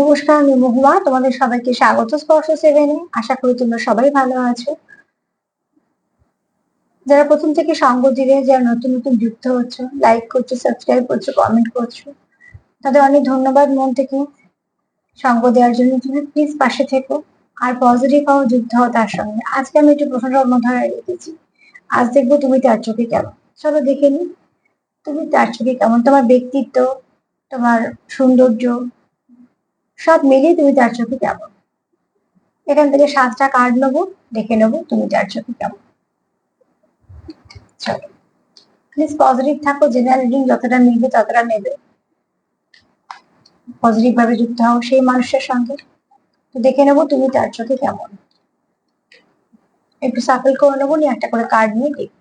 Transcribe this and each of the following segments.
নমস্কার, আমি মহুয়া। তোমাদের সবাইকে স্বাগত স্পর্শ সেভেনে। আশা করি তোমরা সবাই ভালো আছো। যারা প্রথম থেকে সঙ্গ দিলে যারা নতুন নতুন যুক্ত হচ্ছে লাইক করছ সাবস্ক্রাইব করছ কমেন্ট করছ, তাদের অনেক ধন্যবাদ মন থেকে সঙ্গ দেওয়ার জন্য। তুমি প্লিজ পাশে থেকো আর পজিটিভ হও, যুক্ত হও তার সঙ্গে। আজকে আমি একটু প্রশ্ন ধরে রেখেছি আজ দেখব তুমি তার চোখে কেমন। চলো দেখে নি তুমি তার চোখে কেমন? তোমার ব্যক্তিত্ব, তোমার সৌন্দর্য সব মিলিয়ে তুমি তার চোখে কেমন? এখান থেকে সাতটা কার্ড নেব, দেখে নেব তুমি তার চোখে কেমন। প্লিজ পজিটিভ থাকো জেনারেল রিডিং যতটা মিলবে ততটা নেবে। পজিটিভ ভাবে যুক্ত হও সেই মানুষের সঙ্গে। তো দেখে নেব তুমি তার চোখে কেমন। একটু সাফল করে নেব, নিয়ে একটা করে কার্ড নিয়ে দেখব।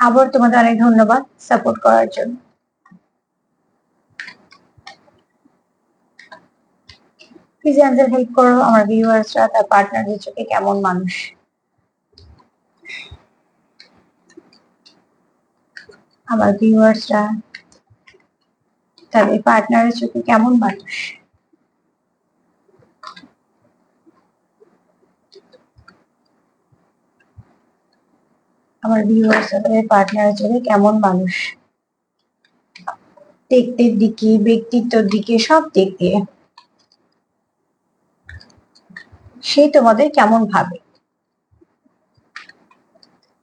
আবার তোমাদের অনেক ধন্যবাদ সাপোর্ট করার জন্য। হেল্প করো আমার ভিউয়ার্সরা তার পার্টনারদের চোখে কেমন মানুষ? আমার ভিউয়ার্সরা তাদের পার্টনারের চোখে কেমন মানুষ? আমার ভিউয়ার্স তাদের পার্টনারের চোখে কেমন মানুষ? দেখতে দিকে ব্যক্তিত্বর দিকে, সব দিক দিয়ে। সে তোমাদের কেমন ভাবে?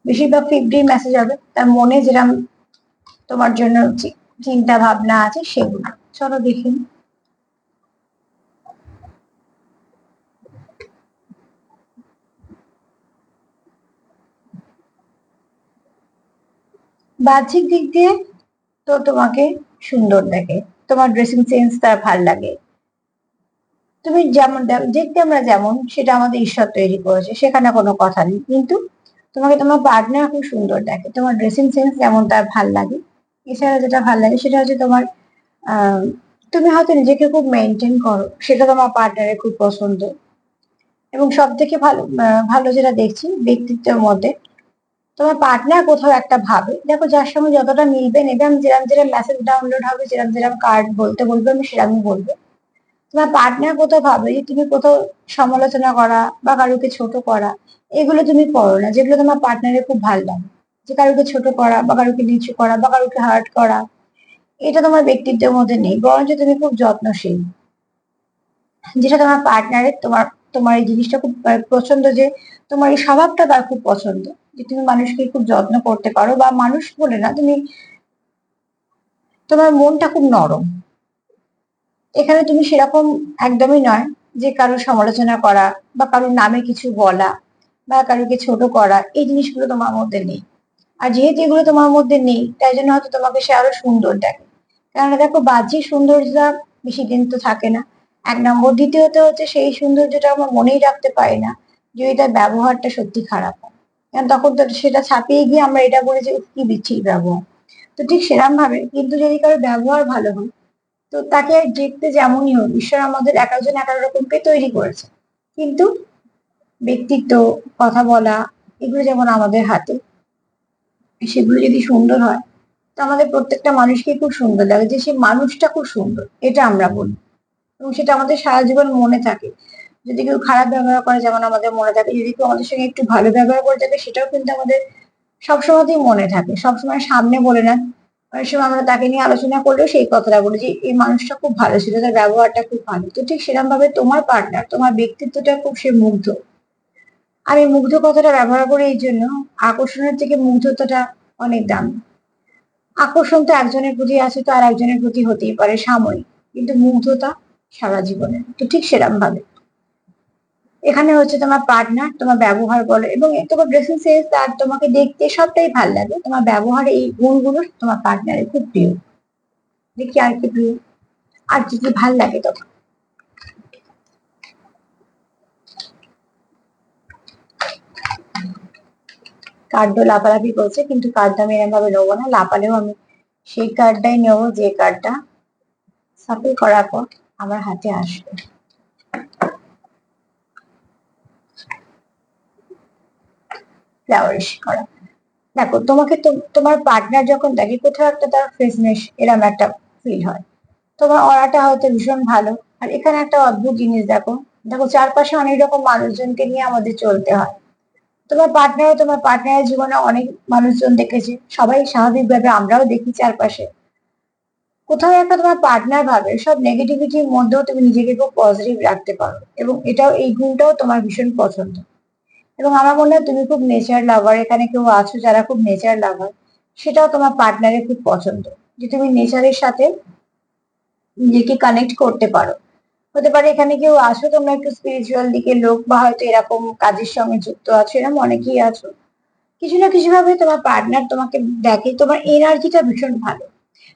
বেশিরভাগ ফিফটি মেসেজ হবে। তার মনে যেরকম তোমার জন্য চিন্তা ভাবনা আছে সেগুলো। চলো দেখি। বাহ্যিক দিক দিয়ে তো তোমাকে সুন্দর দেখে তোমার ড্রেসিং সেন্স তার ভালো লাগে। তুমি যেমন, দেখতে আমরা যেমন, সেটা আমাদের ঈশ্বর তৈরি করেছে, সেখানে কোনো কথা নেই। কিন্তু তোমাকে তোমার পার্টনার খুব সুন্দর দেখে, তোমার ড্রেসিং সেন্স যেমন তার ভালো লাগে। এছাড়া যেটা ভালো লাগে সেটা হচ্ছে তোমার তুমি হয়তো নিজেকে খুব মেনটেন করো, সেটা তোমার পার্টনারের খুব পছন্দ। এবং সব থেকে ভালো ভালো যেটা দেখছি ব্যক্তিত্বের মধ্যে, তোমার পার্টনার কোথাও একটা ভাবে, দেখো যার সঙ্গে যতটা মিলবে নেবে আমি যেরকম যেরকম মেসেজ ডাউনলোড হবে যেরকম যেরকম কার্ড বলতে বলবে, আমি সেরকমই বলব। তোমার পার্টনার কোথাও ভাবে যে তুমি কোথাও সমালোচনা করা বা কারুকে ছোট করা, এগুলো তুমি করো না। যেগুলো তোমার পার্টনারের খুব ভালো লাগে। যে কারুকে ছোট করা বা কারুকে নিচু করা বা কারুকে হার্ট করা, এটা তোমার ব্যক্তিত্বের মধ্যে নেই। বরঞ্চ তুমি খুব যত্নশীল। যেটা তোমার পার্টনারের তোমার তোমার এই জিনিসটা খুব পছন্দ যে তোমার এই স্বভাবটা তার খুব পছন্দ। যে তুমি মানুষকে খুব যত্ন করতে পারো বা মানুষ বলে না, তুমি তোমার মনটা খুব নরম। এখানে তুমি সেরকম একদমই নয় যে কারোর সমালোচনা করা বা কারোর নামে কিছু বলা বা কারোকে ছোট করা, এই জিনিসগুলো তোমার মধ্যে নেই। আর যেহেতু এগুলো তোমার মধ্যে নেই, তাই জন্য হয়তো তোমাকে সে আরও সুন্দর দেখে। কেননা দেখো, বাহ্যিক সৌন্দর্যটা বেশি দিন তো থাকে না। এক নম্বর। দ্বিতীয়ত হচ্ছে সেই সৌন্দর্যটা আমরা মনেই রাখতে পারি না যে এটার ব্যবহারটা সত্যি খারাপ। হয় কারণ তখন তো সেটা ছাপিয়ে গিয়ে আমরা এটা বলি যে কি বিচ্ছির ব্যবহার। তো ঠিক সেরকম ভাবে কিন্তু যদি কারও ব্যবহার ভালো হয় তো তাকে দেখতে যেমনই হোক, ঈশ্বর আমাদের একজন এক এক রকমকে তৈরি করেছে। কিন্তু ব্যক্তিত্ব, কথা বলা, এগুলো যেমন আমাদের হাতে, সেগুলো যদি সুন্দর হয়, তো আমাদের প্রত্যেকটা মানুষকে খুব সুন্দর লাগে যে সে মানুষটা খুব সুন্দর, এটা আমরা বলি। এবং সেটা আমাদের সারা জীবন মনে থাকে। যদি কেউ খারাপ ব্যবহার করে, যেমন আমাদের মনে থাকে, যদি কেউ আমাদের সঙ্গে একটু ভালো ব্যবহার করে থাকে, সেটাও কিন্তু আমাদের সবসময়তেই মনে থাকে। সবসময় সামনে বলে না অনেক সময় আমরা তাকে নিয়ে আলোচনা করলেও সেই কথাটা বলি যে, এই মানুষটা খুব ভালো ছিল তার ব্যবহারটা খুব ভালো। তো ঠিক সেরকম ভাবে তোমার পার্টনার তোমার ব্যক্তিত্বটা খুব সে মুগ্ধ। আমি মুগ্ধ কথাটা ব্যবহার করি এই জন্য আকর্ষণের থেকে মুগ্ধতাটা অনেক দাম। আকর্ষণ তো একজনের প্রতি আছে তো আর একজনের প্রতি হতেই পারে সাময়িক, কিন্তু মুগ্ধতা সারা জীবনে তো ঠিক সেরকম ভাবে এখানে হচ্ছে তোমার পার্টনার তোমার ব্যবহার বলো এবং তোমার ড্রেসিং সেন্স আর তোমাকে দেখতে সবটাই ভালো লাগে। তোমার ব্যবহার এই গুণগুলো তোমার পার্টনারের খুব প্রিয়। দেখি আর কি প্রিয়। আর কি কি ভালো লাগে তখন। কার্ড লাপালাপি করছে, কিন্তু কার্ডটা আমি এরকম ভাবে নেব না। লাপালেও আমি সেই কার্ডটাই নেব, যে কার্ডটা সাফল করার পর আমার হাতে আসবে। ফ্লাওয়ারিশ করা। দেখো, তোমাকে তোমার পার্টনার যখন দেখে, কোথাও একটা তার ফ্রেশনেস এরম একটা ফিল হয়। তোমার অরাটা হয়তো ভীষণ ভালো। আর এখানে একটা অদ্ভুত জিনিস দেখো। দেখো, চারপাশে অনেক রকম মানুষজনকে নিয়ে আমাদের চলতে হয়। তোমার পার্টনারও তোমার পার্টনারের জীবনে অনেক মানুষজন দেখেছে। সবাই স্বাভাবিকভাবে আমরাও দেখি চারপাশে। কোথাও একটা তোমার পার্টনার ভাবে, সব নেগেটিভিটির মধ্যেও তুমি নিজেকে খুব পজিটিভ রাখতে পারো। এবং এটাও, এই গুণটাও তোমার ভীষণ পছন্দ। এবং আমার মনে হয় তুমি খুব নেচার লাভার এখানে কেউ আছো যারা খুব নেচার লাভার সেটাও তোমার পার্টনারের খুব পছন্দ। যে তুমি নেচারের সাথে নিজেকে কানেক্ট করতে পারো। হতে পারে এখানে কেউ আছো, তোমরা একটু স্পিরিচুয়াল দিকে লোক বা হয়তো এরকম কাজের সঙ্গে যুক্ত আছো, এরকম অনেকেই আছো। কিছু না কিছু ভাবে তোমার পার্টনার তোমাকে দেখে, তোমার এনার্জিটা ভীষণ ভালো।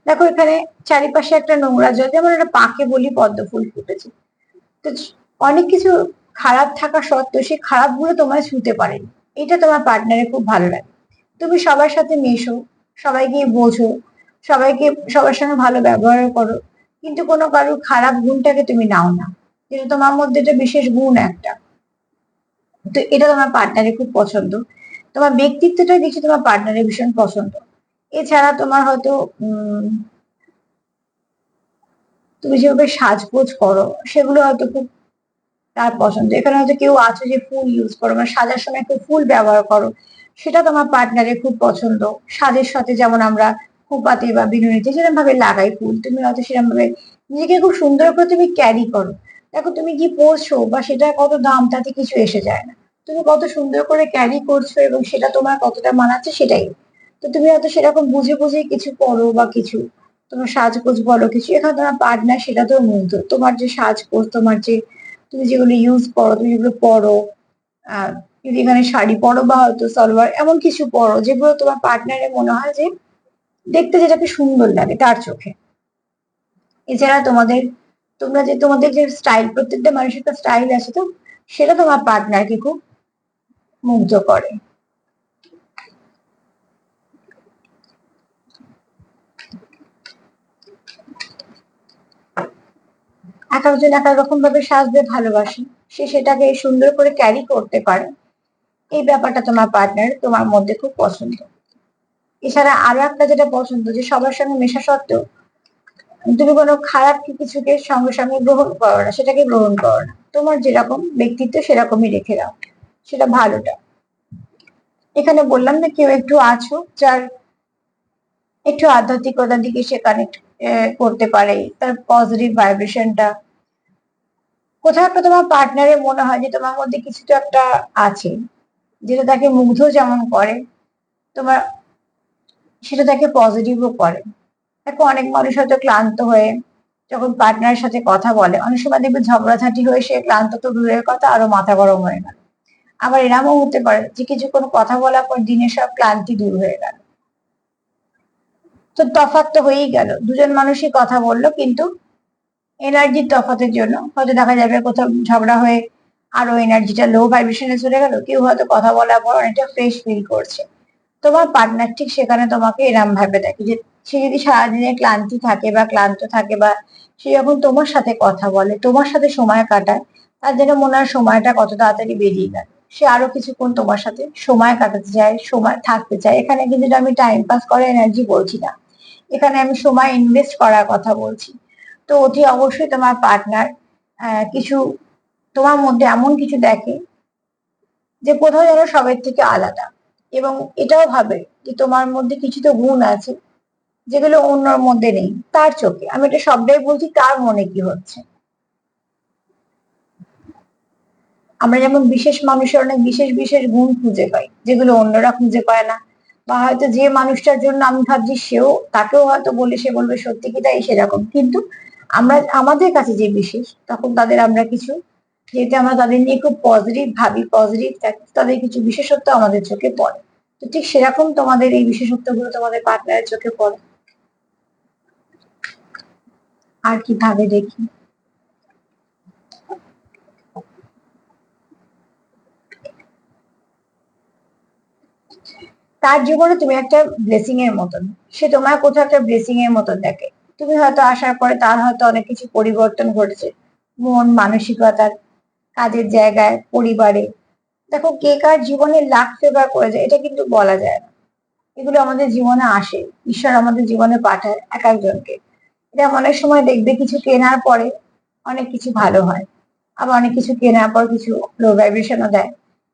দেখো এখানে চারিপাশে একটা নোংরা জল, যেমন একটা পাকে বলি পদ্ম ফুল ফুটেছে। তো অনেক কিছু খারাপ থাকা সত্ত্বেও সেই খারাপগুলো তোমায় ছুতে পারেনি। এটা তোমার পার্টনারের খুব ভালো লাগে। তুমি সবার সাথে মেশো সবাইকে বোঝো সবাইকে সবার সঙ্গে ভালো ব্যবহার করো। কিন্তু কোনো কারোর খারাপ গুণটাকে তুমি নাও না। যেটা তোমার মধ্যে এটা বিশেষ গুণ একটা। তো এটা তোমার পার্টনারের খুব পছন্দ। তোমার ব্যক্তিত্বটাই দেখছি তোমার পার্টনারের ভীষণ পছন্দ। এছাড়া তোমার হয়তো তুমি যেভাবে সাজগোজ করো, সেগুলো হয়তো খুব তার পছন্দ। এখানে হয়তো কেউ আছে যে ফুল ইউজ করো মানে সাজার সময় একটু ফুল ব্যবহার করো, সেটা তোমার পার্টনারের খুব পছন্দ। সাজের সাথে যেমন আমরা খোপাতে বা বিনুনিতে সেরকম ভাবে লাগাই ফুল, তুমি হয়তো সেরকম ভাবে নিজেকে খুব সুন্দর করে তুমি ক্যারি করো। দেখো তুমি কি পরছো বা সেটা কত দাম, তাতে কিছু এসে যায় না। তুমি কত সুন্দর করে ক্যারি করছ এবং সেটা তোমার কতটা মানাচ্ছে সেটাই। তো তুমি হয়তো সেরকম বুঝে বুঝে কিছু করো বা কিছু, তোমার সাজগোজ বলো কিছু, এখানে তোমার পার্টনার সেটা তো মুগ্ধ তোমার যে সাজগোজ, তোমার যে তুমি যেগুলো ইউজ করো, তুমি যেগুলো পরো যদি এখানে শাড়ি পরো বা হয়তো সালোয়ার, এমন কিছু পরো যেগুলো তোমার পার্টনারের মনে হয় যে দেখতে যেটাকে সুন্দর লাগে তার চোখে। এছাড়া তোমাদের, তোমরা যে, তোমাদের যে স্টাইল প্রত্যেকটা মানুষের একটা স্টাইল আছে তো, সেটা তোমার পার্টনারকে খুব মুগ্ধ করে। এক একজন এক এক রকম ভাবে সাজতে ভালোবাসে, সে সেটাকে সুন্দর করে ক্যারি করতে পারে। এই ব্যাপারটা তোমার পার্টনার তোমার মধ্যে খুব পছন্দ। এছাড়া আরও একটা যেটা পছন্দ, যে সবার সঙ্গে মেশা সত্ত্বেও তুমি কোনো খারাপ কিছুকে সঙ্গে সঙ্গে গ্রহণ করো না, সেটাকে গ্রহণ করো না। তোমার যেরকম ব্যক্তিত্ব সেরকমই রেখে দাও, সেটা ভালোটা। এখানে বললাম না কেউ একটু আছো, যার একটু আধ্যাত্মিকতার দিকে সে কানেক্ট করতে পারে। তার পজিটিভ ভাইব্রেশনটা কোথাও একটা তোমার পার্টনারের মনে হয় যে তোমার মধ্যে কিছু তো একটা আছে, যেটা তাকে মুগ্ধ যেমন করে, তোমার সেটা তাকে পজিটিভও করে। দেখো অনেক মানুষ হয়তো ক্লান্ত হয়ে যখন পার্টনারের সাথে কথা বলে, অনেক সময় দেখবে ঝগড়াঝাটি হয়ে সে ক্লান্ত তো দূরের কথা, আরও মাথা গরম হয়ে গেল আবার এরমও হতে পারে যে কিছু কিছুক্ষণ কথা বলার পর দিনের সব ক্লান্তি দূর হয়ে গেল তো তফাৎ তো হয়েই গেল। দুজন মানুষই কথা বলল, কিন্তু এনার্জির তফাতের জন্য। হয়তো দেখা যাবে কোথাও ঝগড়া হয়ে আরও এনার্জিটা লো ভাইব্রেশনে চলে গেল, কেউ হয়তো কথা বলার পর অনেকটা ফ্রেশ ফিল করছে। তোমার পার্টনার ঠিক সেখানে তোমাকে এরম ভাবে দেখে যে, সে যদি সারাদিনে ক্লান্তি থাকে বা ক্লান্ত থাকে বা সে যখন তোমার সাথে কথা বলে, তোমার সাথে সময় কাটায়, তার যেন মনে হয় সময়টা কত তাড়াতাড়ি বেরিয়ে গেল সে আরও কিছুক্ষণ তোমার সাথে সময় কাটাতে চায়, সময় থাকতে চায়। এখানে কিন্তু আমি টাইম পাস করা এনার্জি বলছি না। এখানে আমি সময় ইনভেস্ট করার কথা বলছি। তো অতি অবশ্যই তোমার পার্টনার কিছু তোমার মধ্যে এমন কিছু দেখে যে কোথাও যেন সবের থেকে আলাদা। এবং এটাও ভাবে যে তোমার মধ্যে কিছু তো গুণ আছে, যেগুলো অন্যর মধ্যে নেই, তার চোখে। আমি এটা সবটাই বলছি, তার মনে কি হচ্ছে? আমরা যেমন বিশেষ মানুষের অনেক বিশেষ বিশেষ গুণ খুঁজে পাই, যেগুলো অন্যরা খুঁজে পায় না। বা হয়তো যে মানুষটার জন্য আমি ভাবছি সেও তাকেও হয়তো বলে সে বলবে, সত্যি কি তাই? সেরকম। কিন্তু আমরা, আমাদের কাছে যে বিশেষ, তখন তাদের আমরা কিছু, যেহেতু আমরা তাদের নিয়ে খুব পজিটিভ ভাবি পজিটিভ থাকি তাদের কিছু বিশেষত্ব আমাদের চোখে পড়ে। তো ঠিক সেরকম তোমাদের এই বিশেষত্বগুলো তোমাদের পার্টনারের চোখে পড়ে। আর কীভাবে দেখি? তার জীবনে তুমি একটা ব্লেসিং এর মতন। সে তোমার কোথাও একটা ব্লেসিং এর মতন দেখে। তুমি হয়তো আসার পরে তার হয়তো অনেক কিছু পরিবর্তন ঘটেছে। মন, মানসিকতার, কাজের জায়গায়, পরিবারে। দেখো কে কার জীবনে লাখ ফেভার করে যায় এটা কিন্তু বলা যায় না। এগুলো আমাদের জীবনে আসে। ঈশ্বর আমাদের জীবনে পাঠায় এক একজনকে। এটা অনেক সময় দেখবে কিছু কেনার পরে অনেক কিছু ভালো হয়। আবার অনেক কিছু কেনার পর কিছু লো ভাইব্রেশনও দেয়।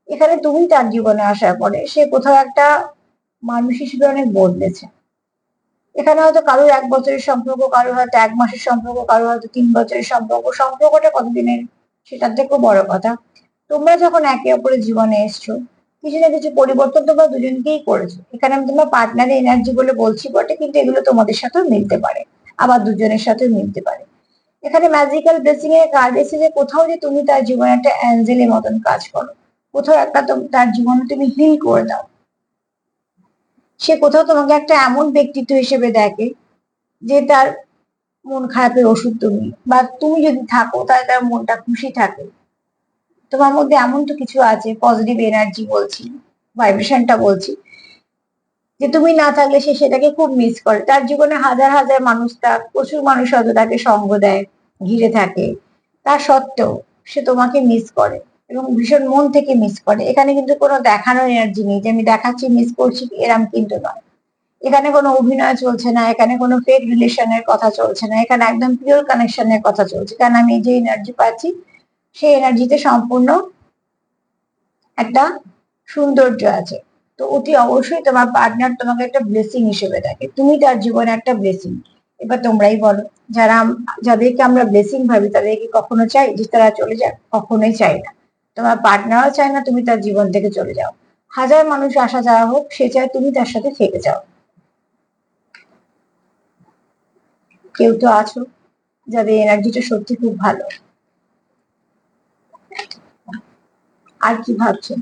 এখানে তুমি তার জীবনে আসার পরে সে কোথাও একটা মানুষ হিসেবে অনেক বদলেছে। এখানে হয়তো কারোর এক বছরের সম্পর্ক, কারোর হয়তো এক মাসের সম্পর্ক, কারোর হয়তো তিন বছরের সম্পর্ক। সম্পর্কটা কতদিনের সেটার থেকেও বড় কথা। তোমরা যখন একে অপরের জীবনে এসছো, কিছু না কিছু পরিবর্তন তোমরা দুজনকেই করেছ। এখানে আমি তোমার পার্টনারের এনার্জি বলে বলছি বটে, কিন্তু এগুলো তোমাদের সাথেও মিলতে পারে। আবার দুজনের সাথেও মিলতে পারে। এখানে ম্যাজিক্যাল ব্লেসিং এর কাজ এসে যে কোথাও যে তুমি তার জীবনে একটা অ্যাঞ্জেলের মতন কাজ করো। কোথাও একটা তার জীবনে তুমি হিল করে দাও। সে কোথাও তোমাকে একটা এমন ব্যক্তিত্ব হিসেবে দেখে যে তার মন খারাপের ওষুধ তুমি। বা তুমি যদি থাকো, তাহলে তার মনটা খুশি থাকে। তোমার মধ্যে এমন তো কিছু আছে পজিটিভ এনার্জি বলছি ভাইব্রেশনটা বলছি, যে তুমি না থাকলে সে সেটাকে খুব মিস করে। তার জীবনে হাজার হাজার মানুষ তার প্রচুর মানুষ হয়তো তাকে সঙ্গ দেয়, ঘিরে থাকে। তা সত্ত্বেও সে তোমাকে মিস করে। এবং ভীষণ মন থেকে মিস করে। এখানে কিন্তু কোনো দেখানোর এনার্জি নেই। যে আমি দেখাচ্ছি মিস করছি, এরম কিন্তু নয়। এখানে কোনো অভিনয় চলছে না, এখানে কোনো ফেক রিলেশনের কথা চলছে না, এখানে একদম পিওর কানেকশনের কথা চলছে। কারণ আমি যে এনার্জি পাচ্ছি, সেই এনার্জিতে সম্পূর্ণ একটা সৌন্দর্য আছে। তো অতি অবশ্যই তোমার পার্টনার তোমাকে একটা ব্লেসিং হিসেবে দেখে। তুমি তার জীবনে একটা ব্লেসিং এবার তোমরাই বলো, যারা, যাদেরকে আমরা ব্লেসিং ভাবি, তাদেরকে কখনো চাই? যে তারা চলে যাক? কখনোই চাই না। তোমার পার্টনারও চায় না তুমি তার জীবন থেকে চলে যাও। হাজার মানুষ আসা যাওয়া হোক, সে চায় তুমি তার সাথে থেকে যাও। কেউ তো আছো যাদের এনার্জিটা সত্যি খুব ভালো। আর কি ভাবছেন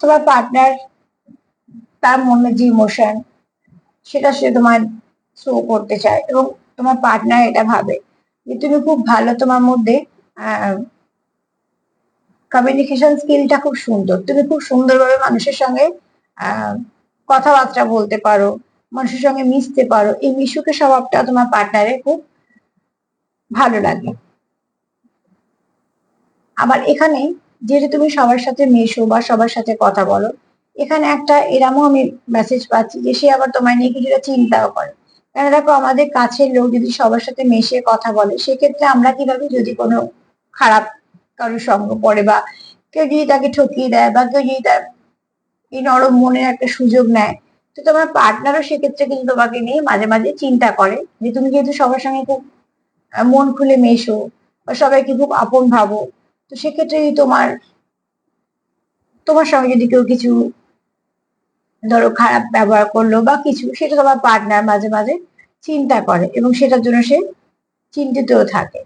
তোমার পার্টনার তার মনে যে ইমোশন সেটা সে তোমার শো করতে চায় এবং তোমার পার্টনার এটা ভাবে যে তুমি খুব ভালো তোমার মধ্যে কমিউনিকেশন স্কিলটা খুব সুন্দর। তুমি খুব সুন্দরভাবে মানুষের সঙ্গে কথাবার্তা বলতে পারো, মানুষের সঙ্গে মিশতে পারো, এই মিশুকে স্বভাবটা তোমার পার্টনারে খুব ভালো লাগে। আবার এখানে যেহেতু তুমি সবার সাথে মেশো বা সবার সাথে কথা বলো, এখানে একটা এরামও আমি মেসেজ পাচ্ছি যে সে আবার তোমায় নিয়ে কিছুটা চিন্তাও করে। কেন দেখো আমাদের কাছের লোক যদি সবার সাথে মেশে কথা বলে, সেক্ষেত্রে আমরা কীভাবে যদি কোনো খারাপ কারোর সঙ্গ পড়ে বা কেউ যদি তাকে ঠকিয়ে দেয় বা কেউ যদি তার এই নরম মনের একটা সুযোগ নেয়, তো তোমার পার্টনারও সেক্ষেত্রে কিন্তু তোমাকে নিয়ে মাঝে মাঝে চিন্তা করে যে তুমি যেহেতু সবার সঙ্গে খুব মন খুলে মেশো বা সবাইকে খুব আপন ভাবো তো সেক্ষেত্রে তোমার তোমার সঙ্গে যদি কেউ কিছু ধরো খারাপ ব্যবহার করল বা কিছু, সেটা তোমার পার্টনার মাঝে মাঝে চিন্তা করে এবং সেটার জন্য সে চিন্তিতও থাকে।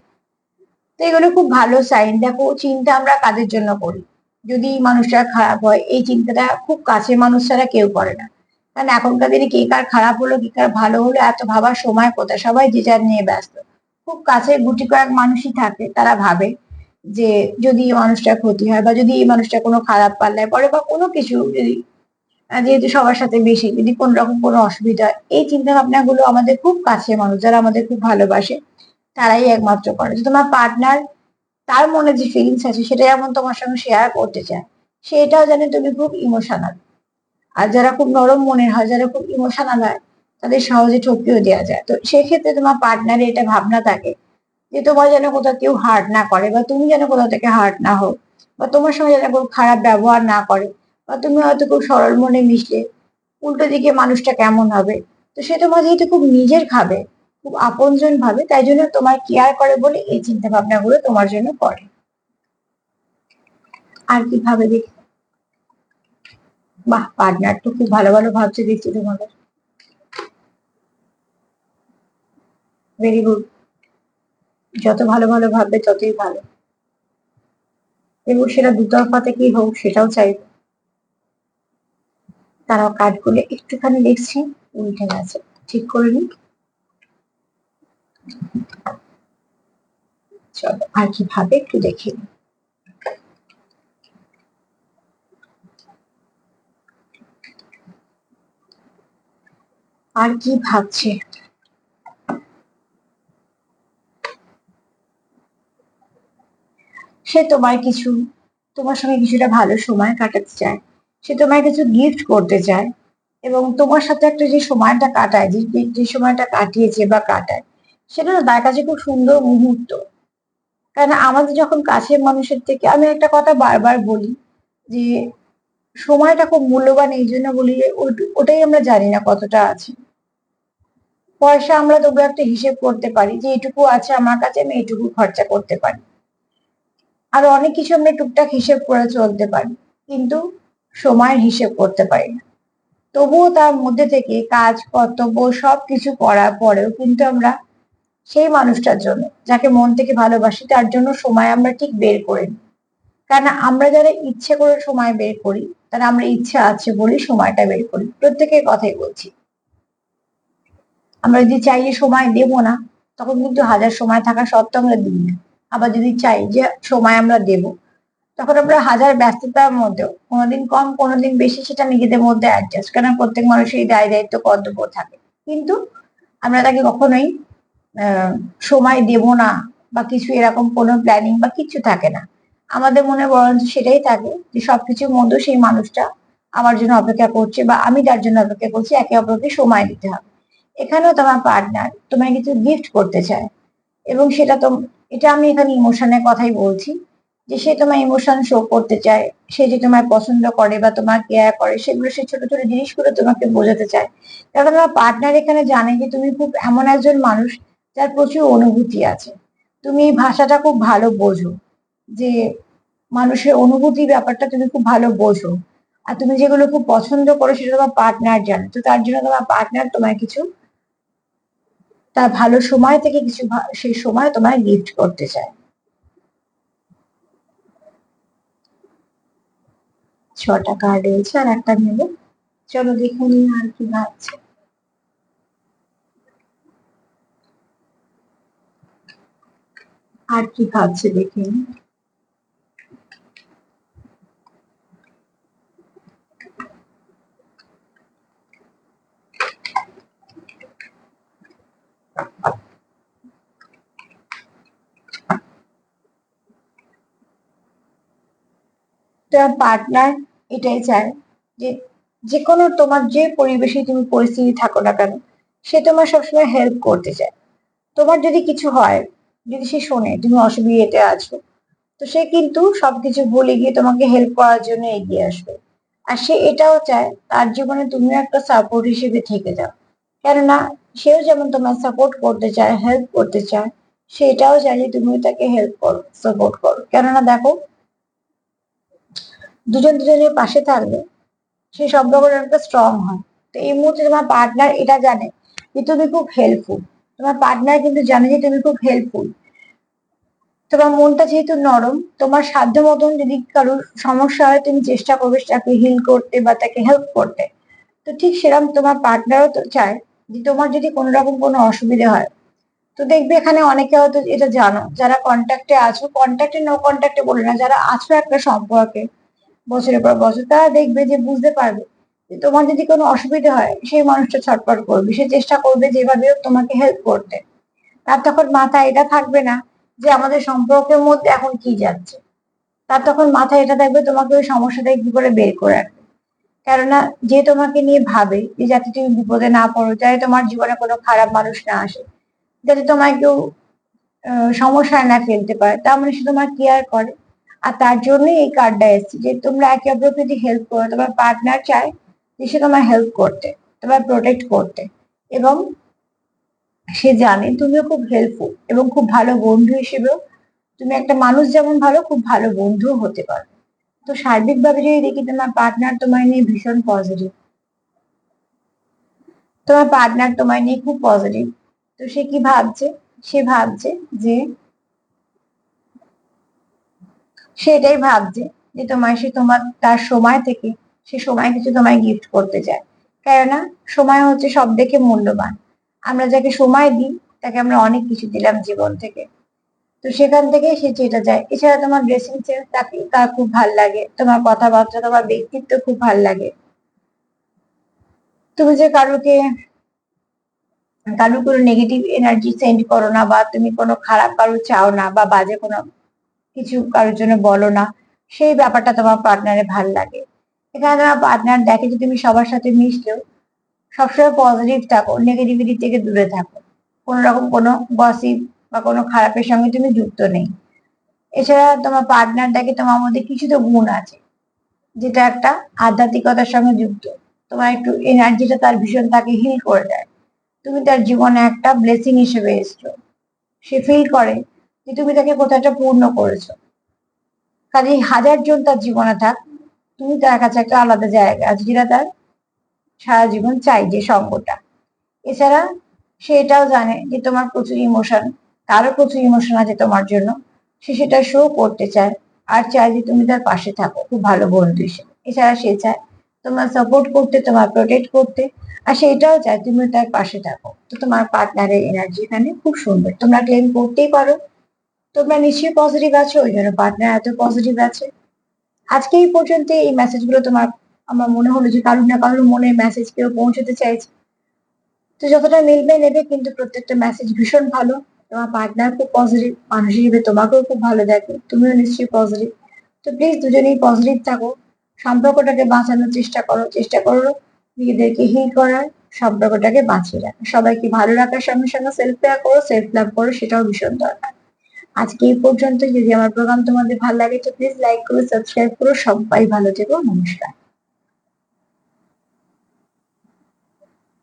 তো এগুলো খুব ভালো সাইন দেখো, চিন্তা আমরা কাদের জন্য করি? যদি মানুষটা খারাপ হয়, এই চিন্তাটা খুব কাছের মানুষ ছাড়া কেউ করে না। কারণ এখনকার দিনে কে কার খারাপ হলো, কে কার ভালো হলো, এত ভাবার সময় কোথায়? সবাই যে যার নিয়ে ব্যস্ত। খুব কাছে গুটি কয়েক মানুষই থাকে, তারা ভাবে। যে যদি এই মানুষটার ক্ষতি হয় বা যদি এই মানুষটা কোনো খারাপ পাল্লায় পড়ে বা কোনো কিছু যদি যেহেতু সবার সাথে বেশি, যদি কোন রকম কোনো অসুবিধা এই চিন্তা ভাবনা গুলো আমাদের খুব কাছে মানুষ, যারা আমাদের খুব ভালোবাসে, তারাই একমাত্র করে। যে তোমার পার্টনার তার মনে যে ফিলিংস আছে, সেটা যেমন তোমার সঙ্গে শেয়ার করতে চায়, সেটাও জানে তুমি খুব ইমোশনাল আর যারা খুব নরম মনের হয়, যারা খুব ইমোশনাল হয়, তাদের সহজে ঠকিয়েও দেওয়া যায়। তো সেক্ষেত্রে তোমার পার্টনারে এটা ভাবনা থাকে যে তোমার যেন কোথাও কেউ হার্ট না করে বা তুমি যেন কোথাও থেকে হার্ট না হোক বা তোমার সঙ্গে যেন কোনো খারাপ ব্যবহার না করে বা তুমি হয়তো খুব সরল মনে মিশলে, উল্টো দিকে মানুষটা কেমন হবে? তো সে তোমার যেহেতু খুব নিজের খাবে, খুব আপনজন ভাবে, তাই জন্য তোমার কেয়ার করে বলে এই চিন্তা ভাবনাগুলো তোমার জন্য করে। আর কি ভাবে দেখি? বাহ পার্টনার তো খুব ভালো ভালো ভাবছে দেখছি তোমাদের। ভেরি গুড যত ভালো ভালো ভাববে ততই ভালো। এবং সেটা দুতরফা থেকেই হোক, সেটাও চাইবে। তারাও কাঠগুলো একটুখানি দেখছি, উল্টে গেছে। ঠিক করে নি চলো, আর কি ভাবে একটু দেখে। আর কি ভাবছে? সে তোমার কিছু, তোমার সঙ্গে কিছুটা ভালো সময় কাটাতে চায়। সে তোমায় কিছু গিফট করতে চায় এবং তোমার সাথে একটা যে সময়টা কাটায়, যে যে সময়টা কাটিয়েছে বা কাটায়, সেটা তার কাছে খুব সুন্দর মুহূর্ত। কারণ আমাদের যখন কাছের মানুষের থেকে আমি একটা কথা বারবার বলি যে, সময়টা খুব মূল্যবান এই জন্য বলি যে ওটাই আমরা জানি না কতটা আছে। পয়সা আমরা তবু একটা হিসেব করতে পারি যে, এটুকু আছে আমার কাছে, আমি এটুকু খরচা করতে পারি। আর অনেক কিছু আমরা টুকটাক হিসেব করে চলতে পারি, কিন্তু সময়ের হিসেব করতে পারি না। তবুও তার মধ্যে থেকে কাজ, কর্তব্য সব কিছু করার পরেও কিন্তু আমরা সেই মানুষটার জন্য, যাকে মন থেকে ভালোবাসি, তার জন্য সময় আমরা ঠিক বের করে নিই। কারণ আমরা যারা ইচ্ছে করে সময় বের করি, তারা আমরা ইচ্ছা আছে বলেই সময়টা বের করি। প্রত্যেকের কথাই বলছি। আমরা যদি চাই যে সময় দেব না, তখন কিন্তু হাজার সময় থাকা সত্ত্বেও আমরা দিই না। আবার যদি চাই যে সময় আমরা দেব, তখন আমরা হাজার ব্যস্ততার মধ্যেও কোনোদিন কম, কোনোদিন বেশি সেটা নিজেদের মধ্যে অ্যাডজাস্ট কারণ প্রত্যেক মানুষের দায় দায়িত্ব কর্তব্য থাকে। কিন্তু আমরা তাকে কখনোই সময় দেব না বা কিছু এরকম কোনো প্ল্যানিং বা কিছু থাকে না। আমাদের মনে বরঞ্চ সেটাই থাকে যে সবকিছুর মধ্যে সেই মানুষটা আমার জন্য অপেক্ষা করছে বা আমি তার জন্য অপেক্ষা করছি, একে অপরকে সময় দিতে হবে। এখানেও তোমার পার্টনার তোমায় কিছু গিফট করতে চায়। এবং সেটা তো, এটা আমি এখানে ইমোশনের কথাই বলছি, যে সে তোমার ইমোশন শো করতে চায়, সে যে তোমায় পছন্দ করে বা তোমার কেয়ার করে, সেগুলো সে ছোট ছোট জিনিসগুলো তোমাকে বোঝাতে চায়। কারণ তোমার পার্টনার এখানে জানে যে তুমি খুব এমন একজন মানুষ যার প্রচুর অনুভূতি আছে। তুমি এই ভাষাটা খুব ভালো বোঝো, যে মানুষের অনুভূতি ব্যাপারটা তুমি খুব ভালো বোঝো। আর তুমি যেগুলো খুব পছন্দ করো সেটা তোমার পার্টনার জানে, তো তার জন্য তোমার পার্টনার তোমায় কিছু তার ভালো সময় থেকে কিছু সেই সময় তোমায় গিফট করতে চায়। ছটা কার্ড রয়েছে আর একটা নেব। চলো দেখুন আর কি ভাবছে। আর কি ভাবছে দেখে তোমার পার্টনার এটাই চায় যে যে কোনো তোমার যে পরিবেশে তুমি পরিস্থিতি থাকো না কেন, সে তোমার সবসময় হেল্প করতে চায়। তোমার যদি কিছু হয়, যদি সে শোনে তুমি অসুবিধাতে আছো, তো সে কিন্তু সবকিছু ভুলে গিয়ে তোমাকে হেল্প করার জন্য এগিয়ে আসবে। আর সে এটাও চায়, তার জীবনে তুমিও একটা সাপোর্ট হিসেবে থেকে যাও। কেননা, সেও যেমন তোমার সাপোর্ট করতে চায় হেল্প করতে চায়, সে এটাও চায় যে তুমিও তাকে হেল্প করো সাপোর্ট করো। কেননা দেখো দুজন দুজনের পাশে থাকলে সেই সম্পর্কটা অনেকটা স্ট্রং হয়। তো এই মুহূর্তে তোমার পার্টনার এটা জানে যে তুমি খুব হেল্পফুল তোমার পার্টনার কিন্তু জানে যে তুমি খুব হেল্পফুল তোমার মনটা যেহেতু নরম, তোমার সাধ্য মতন যদি কারোর সমস্যা হয়, তুমি চেষ্টা করবে তাকে হিল করতে বা তাকে হেল্প করতে। তো ঠিক সেরকম তোমার পার্টনারও তো চায় যে তোমার যদি কোনো রকম কোনো অসুবিধা হয়, তো দেখবে এখানে অনেকে হয়তো এটা জানো, যারা কন্ট্যাক্টে আছো কন্ট্যাক্টে নো কন্ট্যাক্টে বলে না, যারা আছো একটা সম্পর্কে বছরের পর বছর, তারা দেখবে যে বুঝতে পারবে যে তোমার যদি কোনো অসুবিধা হয়, সেই মানুষটা ছটপট করবে। সে চেষ্টা করবে যেভাবে তোমাকে হেল্প করতে। তার তখন মাথায় এটা থাকবে না যে আমাদের সম্পর্কের মধ্যে এখন কি যাচ্ছে। তার তখন মাথায় এটা থাকবে তোমাকে ওই সমস্যাটা কি করে বের করে রাখবে কেননা যে তোমাকে নিয়ে ভাবে যে যাতে তুমি বিপদে না পড়ো, যাতে তোমার জীবনে কোনো খারাপ মানুষ না আসে, যাতে তোমায় কেউ সমস্যায় না ফেলতে পারে, তার মানে সে তোমার কেয়ার করে। আর তার জন্যই এই কার্ডটা এসছে যে তোমরা একে অপরকে যদি হেল্প করো, তোমার পার্টনার চায় যে সে তোমার হেল্প করতে, তোমার প্রোটেক্ট করতে। এবং সে জানে তুমিও খুব হেল্পফুল এবং খুব ভালো বন্ধু হিসেবেও তুমি একটা মানুষ যেমন ভালো, খুব ভালো বন্ধুও হতে পারো। তো সার্বিকভাবে যদি দেখি তোমার পার্টনার তোমার নিয়ে ভীষণ পজিটিভ তোমার পার্টনার তোমার নিয়ে খুব পজিটিভ তো সে কি ভাবছে? সে ভাবছে যে সে এটাই ভাবছে যে তোমায় সে তোমার, তার সময় থেকে সে সময় কিছু তোমায় গিফট করতে চায়। কেননা সময় হচ্ছে সব দেখে মূল্যবান। আমরা যাকে সময় দিই, তাকে আমরা অনেক কিছু দিলাম জীবন থেকে। তো সেখান থেকে সে যেটা যায় এছাড়া তোমার ড্রেসিং সেন্স তাকে, তার খুব ভালো লাগে। তোমার কথাবার্তা, তোমার ব্যক্তিত্ব খুব ভালো লাগে। তুমি যে কারোকে, কারোর কোনো নেগেটিভ এনার্জি সেন্ড করো না বা তুমি কোনো খারাপ কারও চাও না বা বাজে কোনো কিছু কারোর জন্য বলো না, সেই ব্যাপারটা তোমার পার্টনারে ভালো লাগে। এখানে তোমার পার্টনার দেখে যে তুমি সবার সাথে মিশলেও সবসময় পজিটিভ থাকো নেগেটিভিটি থেকে দূরে থাকো। কোনো রকম কোনো গসিপ বা কোনো খারাপের সঙ্গে তুমি যুক্ত নেই। এছাড়া তোমার পার্টনার দেখে তোমার মধ্যে কিছু তো গুণ আছে, যেটা একটা আধ্যাত্মিকতার সঙ্গে যুক্ত। তোমার একটু এনার্জিটা তার ভীষণ তাকে হিল করে দেয়। তুমি তার জীবনে একটা ব্লেসিং হিসেবে এসছো। সে ফিল করে যে তুমি তাকে কোথাও একটা পূর্ণ করেছ। কাজে হাজার জন তার জীবনে থাক তুমি তার কাছে একটা আলাদা জায়গা আছে যেটা তার সারা জীবন চাই যে সঙ্গটা। এছাড়া সে এটাও জানে যে তোমার প্রচুর ইমোশন তারও প্রচুর ইমোশন আছে তোমার জন্য, সে সেটা শো করতে চায় আর চায় যে তুমি তার পাশে থাকো, খুব ভালো বন্ধু হিসেবে। এছাড়া সে চায় তোমার সাপোর্ট করতে, তোমার প্রোটেক্ট করতে, আর সেটাও চায় তুমি তার পাশে থাকো। তো তোমার পার্টনারের এনার্জি এখানে খুব সুন্দর। তোমরা ক্লেম করতেই পারো। তোমরা নিশ্চয়ই পজিটিভ আছো? ওই জন্য পার্টনার এত পজিটিভ আছে? আজকে এই পর্যন্ত এই মেসেজগুলো তোমার, আমার মনে হলো যে কারোর না কারোর মনে মেসেজ কেউ পৌঁছতে চাইছে। তো যতটা মিলবে নেবে, কিন্তু প্রত্যেকটা মেসেজ ভীষণ ভালো। তোমার পার্টনার খুব পজিটিভ মানুষ হিসেবে তোমাকেও খুব ভালো দেখে, তুমিও নিশ্চয়ই পজিটিভ তো প্লিজ দুজনেই পজিটিভ থাকো। সম্পর্কটাকে বাঁচানোর চেষ্টা করো চেষ্টা করো নিজেদেরকে হিল করার, সম্পর্কটাকে বাঁচিয়ে রাখো সবাইকে ভালো রাখার সঙ্গে সঙ্গে সেলফ কেয়ার করো সেলফ লাভ করো, সেটাও ভীষণ দরকার। আজকে এই পর্যন্ত যদি আমার প্রোগ্রাম তোমাদের ভালো লাগে তো প্লিজ লাইক করো সাবস্ক্রাইব করো, সবাই ভালো থেকো। নমস্কার।